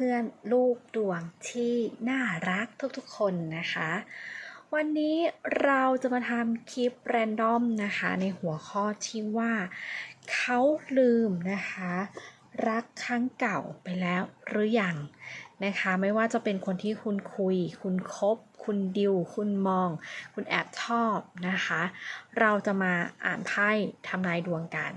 พื่อนๆ ลูกดวงที่น่ารักทุกๆคนนะคะ วันนี้เราจะมาทำคลิปแรนดอมนะคะ ในหัวข้อที่ว่าเขาลืมนะคะ รักครั้งเก่าไปแล้วหรือยังนะคะ ไม่ว่าจะเป็นคนที่คุณคุย คุณคบ คุณดิว คุณมอง คุณแอบชอบนะคะ เราจะมาอ่านไพ่ทำนายดวงกัน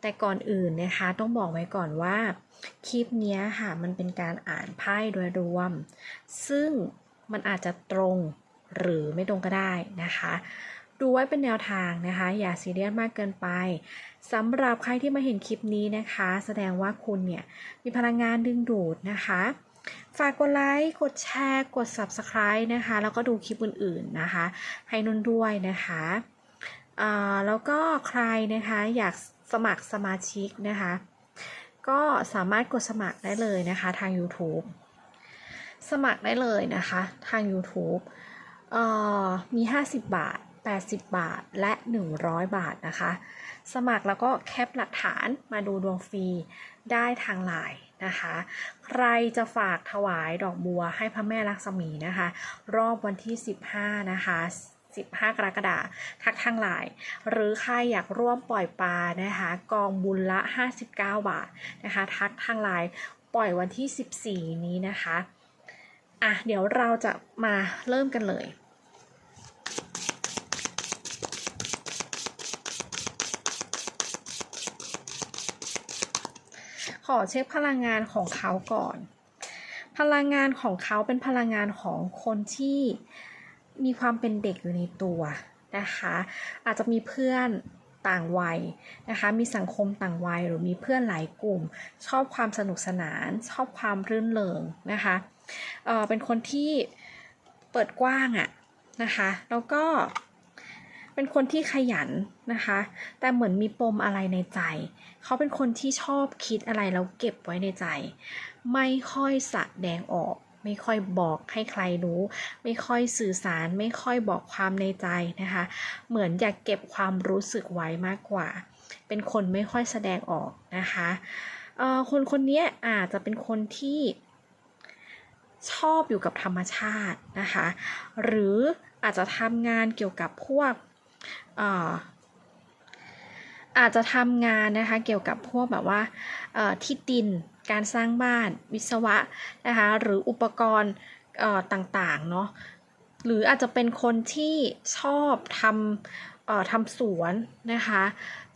แต่ก่อนอื่นนะคะต้องบอกไว้ก่อนว่าคลิปนี้ค่ะมันเป็นการอ่านไพ่โดยรวม ซึ่งมันอาจจะตรงหรือไม่ตรงก็ได้นะคะ ดูไว้เป็นแนวทางนะคะ อย่าซีเรียสมากเกินไปสำหรับใครที่มาเห็นคลิปนี้นะคะ แสดงว่าคุณเนี่ยมีพลังงานดึงดูดนะคะฝากกดไลค์ กดแชร์ กด Subscribe นะคะ แล้วก็ดูคลิปอื่นๆนะคะ ให้นุ่นด้วยนะคะ แล้วก็ใครนะคะอยาก สมัครสมาชิกนะคะ ก็สามารถกดสมัครได้เลยนะคะทาง YouTube สมัครได้เลยนะคะทาง YouTube เอ่อมี 50 บาท 80 บาท และ 100 บาทนะคะ สมัครแล้วก็แคปหลักฐานมาดูดวงฟรีได้ทางไลน์นะคะ ใครจะฝากถวายดอกบัวให้พระแม่ลักษมีนะคะ รอบวันที่ 15 นะคะ 15 กรกฎาคมทักทางไลน์หรือใครอยากร่วมปล่อยปลานะคะกองบุญละ 59 บาทนะคะทักทางไลน์ปล่อยวันที่ 14 นี้นะคะอะเดี๋ยวเราจะมาเริ่มกันเลยขอเช็คพลังงานของเขาก่อน พลังงานของเขาเป็นพลังงานของคนที่ มีความเป็นเด็กอยู่ในตัวนะคะ อาจจะมีเพื่อนต่างวัยนะคะ มีสังคมต่างวัยหรือมีเพื่อนหลายกลุ่ม ชอบความสนุกสนาน ชอบความรื่นเริงนะคะเออเป็นคนที่เปิดกว้างอะนะคะ แล้วก็เป็นคนที่ขยันนะคะ แต่เหมือนมีปมอะไรในใจ เขาเป็นคนที่ชอบคิดอะไรแล้วเก็บไว้ในใจ ไม่ค่อยแดงออก ไม่ค่อยบอกให้ใครรู้ ไม่ค่อยสื่อสาร ไม่ค่อยบอกความในใจนะคะ เหมือนอยากเก็บความรู้สึกไว้มากกว่า เป็นคนไม่ค่อยแสดงออกนะคะคนคนนี้อาจจะเป็นคนที่ชอบอยู่กับธรรมชาตินะคะ หรืออาจจะทำงานเกี่ยวกับพวกอาจจะทำงานนะคะเกี่ยวกับพวกแบบว่าที่ดิน การสร้างบ้านวิศวะนะคะหรืออุปกรณ์ต่างๆเนาะหรืออาจจะเป็นคนที่ชอบทำเอ่อทำสวนนะคะ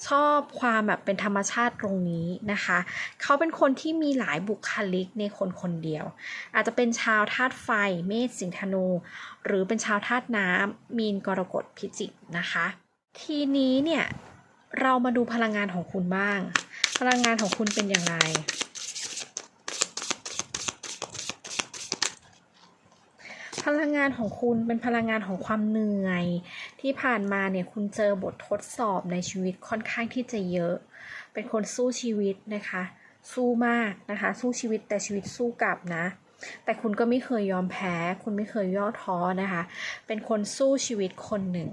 ชอบความแบบเป็นธรรมชาติตรงนี้นะคะ เขาเป็นคนที่มีหลายบุคลิกในคนคนเดียว อาจจะเป็นชาวธาตุไฟเมษสิงห์ธนู หรือเป็นชาวธาตุน้ำมีนกรกฎพิจิกนะคะ ทีนี้เนี่ยเรามาดูพลังงานของคุณบ้าง พลังงานของคุณเป็นอย่างไร พลังงานของคุณเป็นพลังงานของความเหนื่อย ที่ผ่านมาเนี่ยคุณเจอบททดสอบในชีวิตค่อนข้างที่จะเยอะ เป็นคนสู้ชีวิตนะคะ สู้มากนะคะ สู้ชีวิตแต่ชีวิตสู้กลับนะ แต่คุณก็ไม่เคยยอมแพ้ คุณไม่เคยย่อท้อนะคะ เป็นคนสู้ชีวิตคนหนึ่ง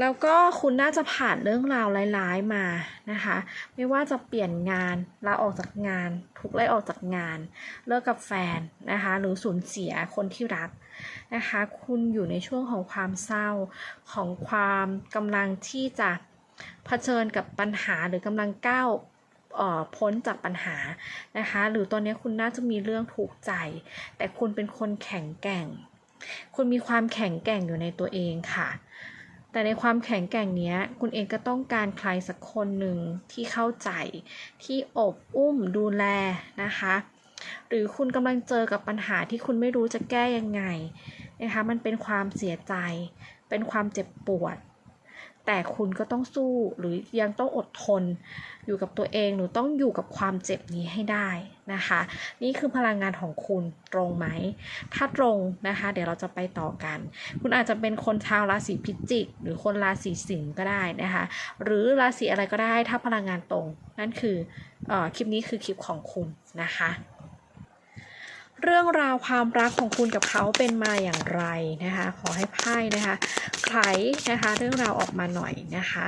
แล้วก็คุณน่าจะผ่านเรื่องราวร้ายๆมานะคะ ไม่ว่าจะเปลี่ยนงานลาออกจากงาน ถูกไล่ออกจากงาน เลิกกับแฟนนะคะ หรือสูญเสียคนที่รักนะคะ คุณอยู่ในช่วงของความเศร้าของความกำลังที่จะเผชิญกับปัญหาหรือกำลังก้าวพ้นจากปัญหานะคะ หรือตอนนี้คุณน่าจะมีเรื่องถูกใจ แต่คุณเป็นคนแข็งแกร่ง คุณมีความแข็งแกร่งอยู่ในตัวเองค่ะ แต่ในความแข็งแกร่งเนี้ย คุณเองก็ต้องการใครสักคนหนึ่งที่เข้าใจ ที่อบอุ้มดูแลนะคะ หรือคุณกำลังเจอกับปัญหาที่คุณไม่รู้จะแก้ยังไงนะคะ มันเป็นความเสียใจ เป็นความเจ็บปวด แต่คุณก็ต้องสู้หรือยังต้องอดทน อยู่กับตัวเองหรือต้องอยู่กับความเจ็บนี้ให้ได้นะคะ นี่คือพลังงานของคุณตรงไหม ถ้าตรงนะคะ เดี๋ยวเราจะไปต่อกัน คุณอาจจะเป็นคนชาวราศีพิจิก หรือคนราศีสิงห์ก็ได้นะคะ หรือราศีอะไรก็ได้ถ้าพลังงานตรง นั่นคือออคลิปนี้คือคลิปของคุณนะคะ เรื่องราวความรักของคุณกับเขาเป็นมาอย่างไรนะคะ ขอให้ไพ่นะคะไขนะคะ เรื่องราวออกมาหน่อยนะคะ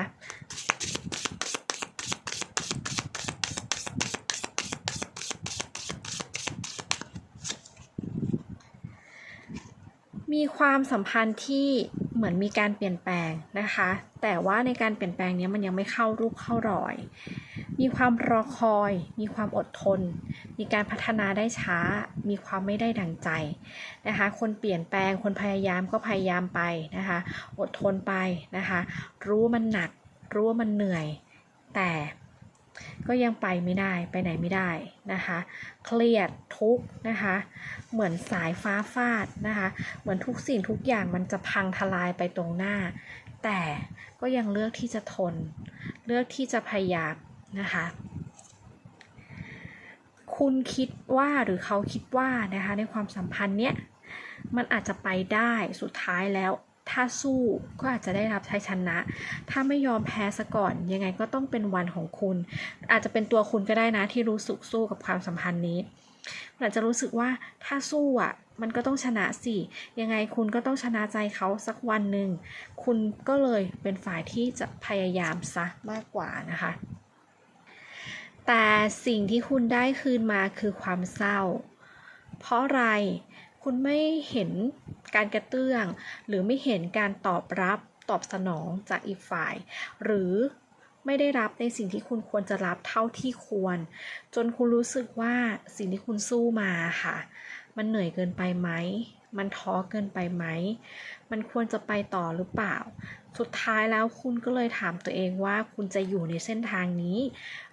มีความสัมพันธ์ที่เหมือนมีการเปลี่ยนแปลงนะคะ แต่ว่าในการเปลี่ยนแปลงนี้มันยังไม่เข้ารูปเข้ารอย มีความรอคอย มีความอดทน มีการพัฒนาได้ช้า มีความไม่ได้ดังใจนะคะ คนเปลี่ยนแปลง คนพยายามก็พยายามไปนะคะ อดทนไปนะคะ รู้ว่ามันหนัก รู้ว่ามันเหนื่อย แต่ก็ยังไปไม่ได้ ไปไหนไม่ได้นะคะ เครียดทุกนะคะ เหมือนสายฟ้าฟาดนะคะ เหมือนทุกสิ่งทุกอย่างมันจะพังทลายไปตรงหน้า แต่ก็ยังเลือกที่จะทน เลือกที่จะพยายาม นะคะ คุณคิดว่าหรือเขาคิดว่านะคะในความสัมพันธ์เนี้ยมันอาจจะไปได้สุดท้ายแล้ว ถ้าสู้ก็อาจจะได้รับชัยชนะ ถ้าไม่ยอมแพ้ซะก่อน ยังไงก็ต้องเป็นวันของคุณ อาจจะเป็นตัวคุณก็ได้นะที่รู้สึกสู้กับความสัมพันธ์นี้อาจจะรู้สึกว่าถ้าสู้อะ มันก็ต้องชนะสิ ยังไงคุณก็ต้องชนะใจเขาสักวันหนึ่ง คุณก็เลยเป็นฝ่ายที่จะพยายามซะมากกว่านะคะ แต่สิ่งที่คุณได้คืนมาคือความเศร้า เพราะอะไร คุณไม่เห็นการกระเตื้อง หรือไม่เห็นการตอบรับตอบสนองจากอีกฝ่าย หรือไม่ได้รับในสิ่งที่คุณควรจะรับเท่าที่ควร จนคุณรู้สึกว่าสิ่งที่คุณสู้มาค่ะ มันเหนื่อยเกินไปไหม มันท้อเกินไปไหม มันควรจะไปต่อหรือเปล่า สุดท้ายแล้วคุณก็เลยถามตัวเองว่าคุณจะอยู่ในเส้นทางนี้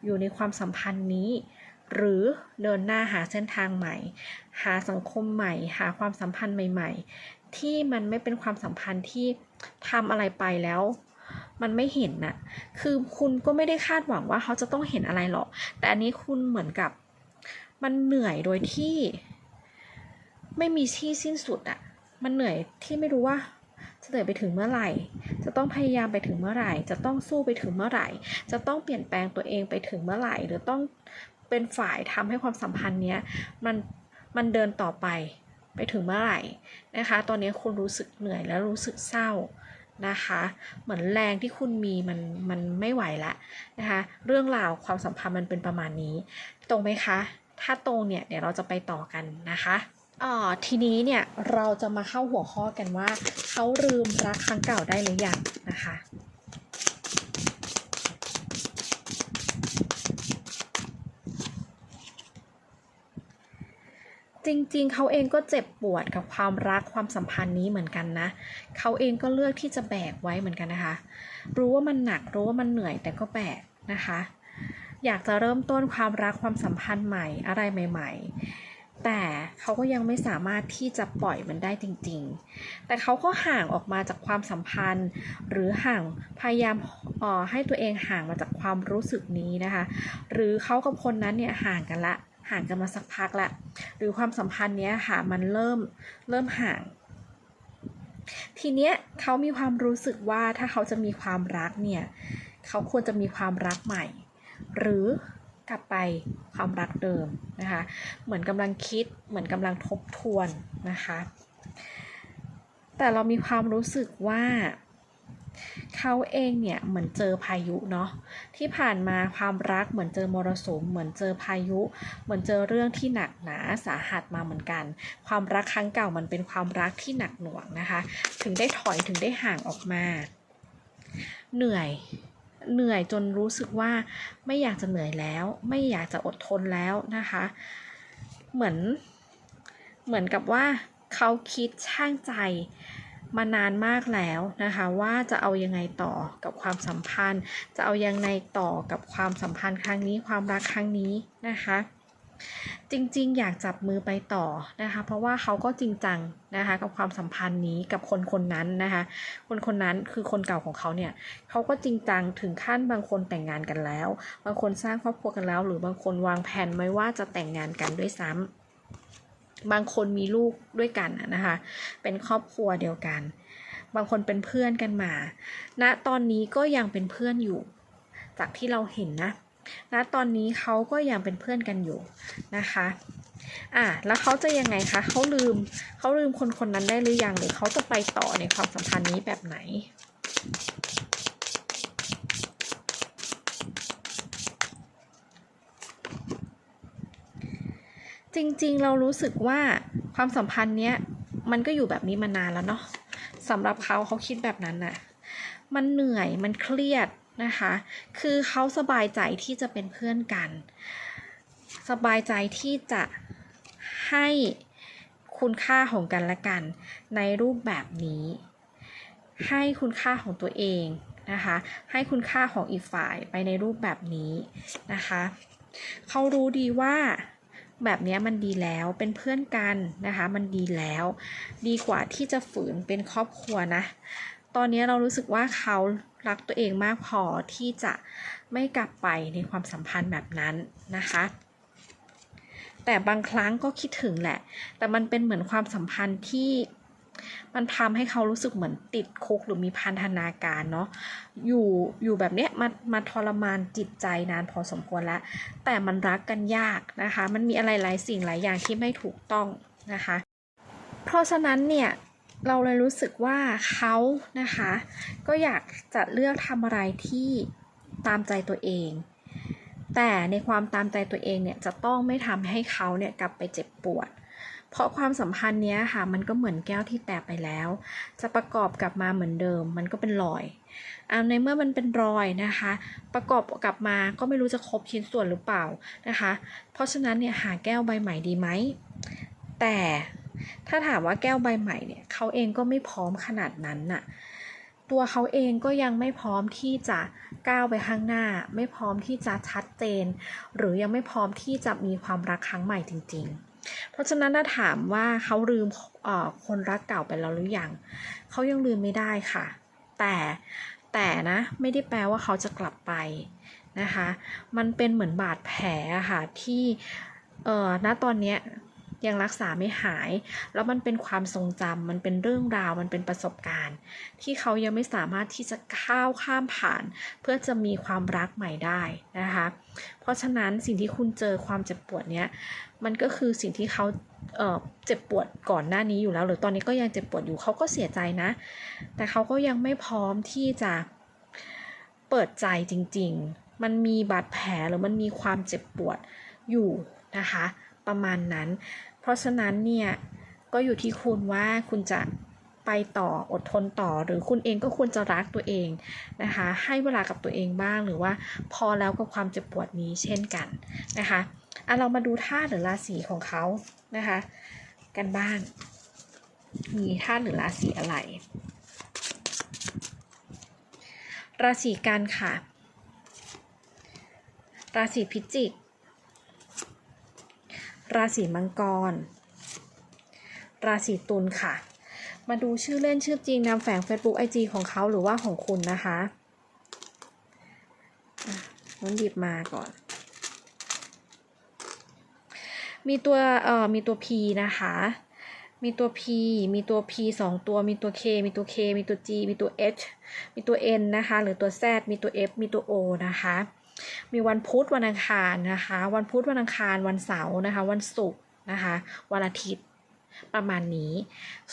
อยู่ในความสัมพันธ์นี้ หรือเดินหน้าหาเส้นทางใหม่ หาสังคมใหม่ หาความสัมพันธ์ใหม่ ๆ ที่มันไม่เป็นความสัมพันธ์ที่ทำอะไรไปแล้วมันไม่เห็นน่ะ คือคุณก็ไม่ได้คาดหวังว่าเขาจะต้องเห็นอะไรหรอก แต่อันนี้คุณเหมือนกับ มันเหนื่อยโดยที่ ไม่มีที่สิ้นสุดอะมันเหนื่อยที่ไม่รู้ว่า จะเหนื่อยไปถึงเมื่อไหร่ จะต้องพยายามไปถึงเมื่อไหร่ จะต้องสู้ไปถึงเมื่อไหร่ จะต้องเปลี่ยนแปลงตัวเองไปถึงเมื่อไหร่ หรือต้องเป็นฝ่ายทำให้ความสัมพันธ์เนี้ยมันมันเดินต่อไปไปถึงเมื่อไหร่นะคะ ตอนนี้คุณรู้สึกเหนื่อยและรู้สึกเศร้านะคะ เหมือนแรงที่คุณมีมันมันไม่ไหวละนะคะ เรื่องราวความสัมพันธ์มันเป็นประมาณนี้ ตรงไหมคะ ถ้าตรงเนี่ยเดี๋ยวเราจะไปต่อกันนะคะ ทีนี้เนี่ยเราจะมาเข้าหัวข้อกันว่าเขาลืมรักครั้งเก่าได้หรือยังนะคะจริงๆ เขาเองก็เจ็บปวดกับความรักความสัมพันธ์นี้เหมือนกันนะ เขาเองก็เลือกที่จะแบกไว้เหมือนกันนะคะ รู้ว่ามันหนักรู้ว่ามันเหนื่อยแต่ก็แบกนะคะ อยากจะเริ่มต้นความรักความสัมพันธ์ใหม่อะไรใหม่ ๆ แต่เขาก็ยังไม่สามารถที่จะปล่อยมันได้จริง ๆ แต่เขาก็ห่างออกมาจากความสัมพันธ์ หรือห่างพยายามอ่อให้ตัวเองห่างมาจากความรู้สึกนี้นะคะ หรือเขากับคนนั้นเนี่ยห่างกันละ ห่างกันมาสักพักละ หรือความสัมพันธ์เนี้ยค่ะมันเริ่มเริ่มห่าง ทีเนี้ยเขามีความรู้สึกว่าถ้าเขาจะมีความรักเนี่ยเขาควรจะมีความรักใหม่ หรือ กลับไปความรักเดิมนะคะ เหมือนกำลังคิดเหมือนกำลังทบทวนนะคะ แต่เรามีความรู้สึกว่าเขาเองเนี่ยเหมือนเจอพายุเนาะที่ผ่านมาความรักเหมือนเจอมรสุมเหมือนเจอพายุ เหมือนเจอเรื่องที่หนักหนาสาหัสมาเหมือนกัน ความรักครั้งเก่ามันเป็นความรักที่หนักหน่วงนะคะ ถึงได้ถอยถึงได้ห่างออกมา เหนื่อย เหนื่อยจนรู้สึกว่าไม่อยากจะเหนื่อยแล้ว ไม่อยากจะอดทนแล้วนะคะ เหมือนเหมือนกับว่าเขาคิดช่างใจมานานมากแล้วนะคะว่าจะเอายังไงต่อกับความสัมพันธ์ จะเอายังไงต่อกับความสัมพันธ์ครั้งนี้ความรักครั้งนี้นะคะ จริงๆ อยากจับมือไปต่อนะคะ เพราะว่าเขาก็จริงจังนะคะ กับความสัมพันธ์นี้กับคนคนนั้นนะคะ คนคนนั้นคือคนเก่าของเขาเนี่ยเขาก็จริงจังถึงขั้นบางคนแต่งงานกันแล้ว บางคนสร้างครอบครัวกันแล้ว หรือบางคนวางแผนไว้ว่าจะแต่งงานกันด้วยซ้ำบางคนมีลูกด้วยกันนะนะคะ เป็นครอบครัวเดียวกัน บางคนเป็นเพื่อนกันมาณตอนนี้ก็ยังเป็นเพื่อนอยู่ จากที่เราเห็นนะ ณตอนนี้เขาก็ยังเป็นเพื่อนกันอยู่นะคะอะแล้วเขาจะยังไงคะเขาลืมเขาลืมคนคนนั้นได้หรือยังหรือเขาจะไปต่อในความสัมพันธ์นี้แบบไหนจริงๆ เรารู้สึกว่าความสัมพันธ์เนี้ยมันก็อยู่แบบนี้มานานแล้วเนาะสำหรับเขาเขาคิดแบบนั้นน่ะ มันเหนื่อยมันเครียด นะคะ คือเขาสบายใจที่จะเป็นเพื่อนกัน สบายใจที่จะให้คุณค่าของกันและกัน ในรูปแบบนี้ ให้คุณค่าของตัวเองนะคะ ให้คุณค่าของอีกฝ่ายไปในรูปแบบนี้นะคะเขารู้ดีว่าแบบนี้มันดีแล้วเป็นเพื่อนกันนะคะ มันดีแล้ว ดีกว่าที่จะฝืนเป็นครอบครัวนะ ตอนนี้เรารู้สึกว่าเขารักตัวเองมากพอที่จะไม่กลับไปในความสัมพันธ์แบบนั้นนะคะ แต่บางครั้งก็คิดถึงแหละ แต่มันเป็นเหมือนความสัมพันธ์ที่มันทำให้เขารู้สึกเหมือนติดคุกหรือมีพันธนาการเนาะอยู่อยู่แบบเนี้ยมามาทรมานจิตใจนานพอสมควรแล้วแต่มันรักกันยากนะคะ มันมีอะไรหลายสิ่งหลายอย่างที่ไม่ถูกต้องนะคะ เพราะฉะนั้นเนี่ย เราเลยรู้สึกว่าเขานะคะ ก็อยากจะเลือกทำอะไรที่ตามใจตัวเอง แต่ในความตามใจตัวเองเนี่ยจะต้องไม่ทำให้เขาเนี่ยกลับไปเจ็บปวด เพราะความสัมพันธ์เนี้ยค่ะ มันก็เหมือนแก้วที่แตกไปแล้ว จะประกอบกลับมาเหมือนเดิม มันก็เป็นรอยอาในเมื่อมันเป็นรอยนะคะ ประกอบกลับมาก็ไม่รู้จะครบชิ้นส่วนหรือเปล่านะคะ เพราะฉะนั้นเนี่ยหาแก้วใบใหม่ดีไหมแต่ ถ้าถามว่าแก้วใบใหม่เนี่ยเขาเองก็ไม่พร้อมขนาดนั้นน่ะตัวเขาเองก็ยังไม่พร้อมที่จะก้าวไปข้างหน้า ไม่พร้อมที่จะชัดเจน หรือยังไม่พร้อมที่จะมีความรักครั้งใหม่จริง ๆ เพราะฉะนั้นถ้าถามว่าเขาลืมคนรักเก่าไปแล้วหรือยังเขายังลืมไม่ได้ค่ะ แต่แต่นะไม่ได้แปลว่าเขาจะกลับไปนะคะ มันเป็นเหมือนบาดแผลค่ะที่เอ่อณตอนเนี้ย ยังรักษาไม่หาย แล้วมันเป็นความทรงจำมันเป็นเรื่องราว มันเป็นประสบการณ์ ที่เขายังไม่สามารถที่จะก้าวข้ามผ่าน เพื่อจะมีความรักใหม่ได้นะคะ เพราะฉะนั้นสิ่งที่คุณเจอความเจ็บปวดเนี้ยมันก็คือสิ่งที่เขาเออเจ็บปวดก่อนหน้านี้อยู่แล้ว หรือตอนนี้ก็ยังเจ็บปวดอยู่เขาก็เสียใจนะ แต่เขาก็ยังไม่พร้อมที่จะเปิดใจจริง ๆ มันมีบาดแผลหรือมันมีความเจ็บปวดอยู่นะคะ ประมาณนั้น ราะฉะนั้นเนี่ยก็อยู่ที่คุณว่าคุณจะไปต่ออดทนต่อ หรือคุณเองก็ควรจะรักตัวเองนะคะ ให้เวลากับตัวเองบ้างหรือว่าพอแล้วกับความเจ็บปวดนี้เช่นกันนะคะอะเรามาดูธาตุหรือราศีของเขานะคะ กันบ้าง มีธาตุหรือราศีอะไร ราศีกันค่ะ ราศีพิจิก ราศีมังกร ราศีตุลค่ะ มาดูชื่อเล่นชื่อจริงนามแฝง Facebook IG ของเขาหรือว่าของคุณนะคะอ่น้องหยิบมาก่อน มีตัวเอ่อมีตัว P นะคะ มีตัว P มีตัว P สองตัว มีตัว K มีตัว K มีตัว G มีตัว H มีตัว N นะคะ หรือตัว Z มีตัว F มีตัว O นะคะ มีวันพุธวันอังคารนะคะ วันพุธวันอังคารวันเสาร์นะคะ วันศุกร์นะคะ วันอาทิตย์ประมาณนี้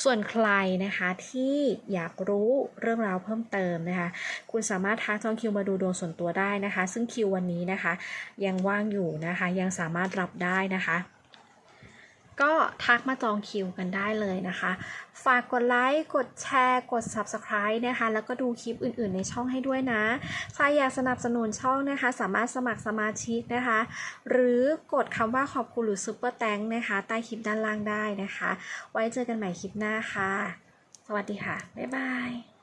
ส่วนใครนะคะที่อยากรู้เรื่องราวเพิ่มเติมนะคะ คุณสามารถทักจองคิวมาดูดวงส่วนตัวได้นะคะ ซึ่งคิววันนี้นะคะ ยังว่างอยู่นะคะ ยังสามารถรับได้นะคะ ก็ทักมาจองคิวกันได้เลยนะคะ ฝากกดไลค์ กดแชร์ กด Subscribe นะคะ แล้วก็ดูคลิปอื่น ๆ ในช่องให้ด้วยนะ ใครอยากสนับสนุนช่องนะคะ สามารถสมัครสมาชิกนะคะ หรือกดคำว่าขอบคุณหรือซุปเปอร์แตงนะคะ ใต้คลิปด้านล่างได้นะคะ ไว้เจอกันใหม่คลิปหน้าค่ะ สวัสดีค่ะ บ๊ายบาย